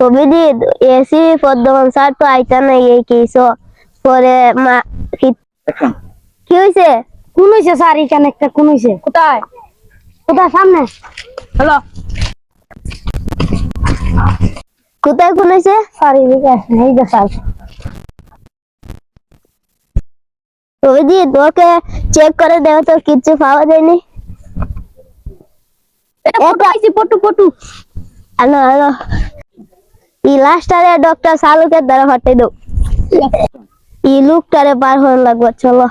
Abhijit AC পদ্মমান sir তো আইতা নাই এই কেস পরে মা কি- কি হয়েছে কোন হয়েছে স্যার? এখানে একটা কোন হয়েছে কোথায়? কোথায় সামনে? হ্যালো। কোথায় কোন হয়েছে স্যার এদিকে আসেন এই যে স্যার। অভিজিৎ ওকে চেক করে দেখো তো কিচ্ছু পাওয়া যায়নি। এটা ফটো এটা- আইছি ফটো ফটো আনো আনো ই লাস্টারে ডক্টর সালুকে দ্বারা হটে দাও ই লুকটারে পার হন লাগবে, চলো।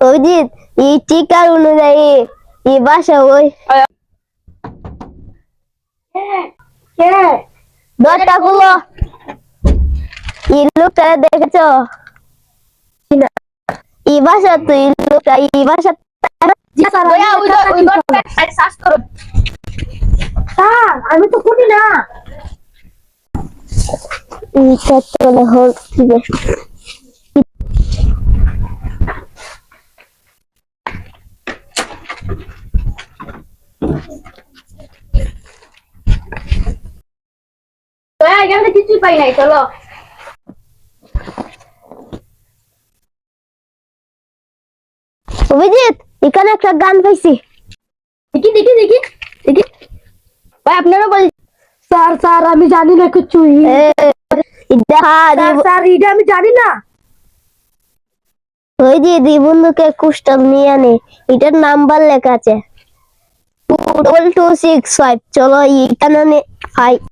অভিজিৎ, ই টিকার অনুযায়ী ই বাসা ওই। দরটা খুলো। ই লোকটারে দেখেছ? ই বাসা তো ই লোকটা ই বাসা জি স্যার দয়া ওই আমি তো খুঁটি না কিছুই পাই নাই, চলো। অভিজিৎ এখানে একটা গান পাইছি। দেখি দেখি দেখি দেখি। ভাই আপনারা বল স্যার স্যার আমি জানি না কিছু। স্যার এটা আমি জানি না। ওই যে দুই বন্ধুকে নিয়ে আনে এটার নাম্বার লেখা আছে। Two double two six five চলো এখানে ফাইভ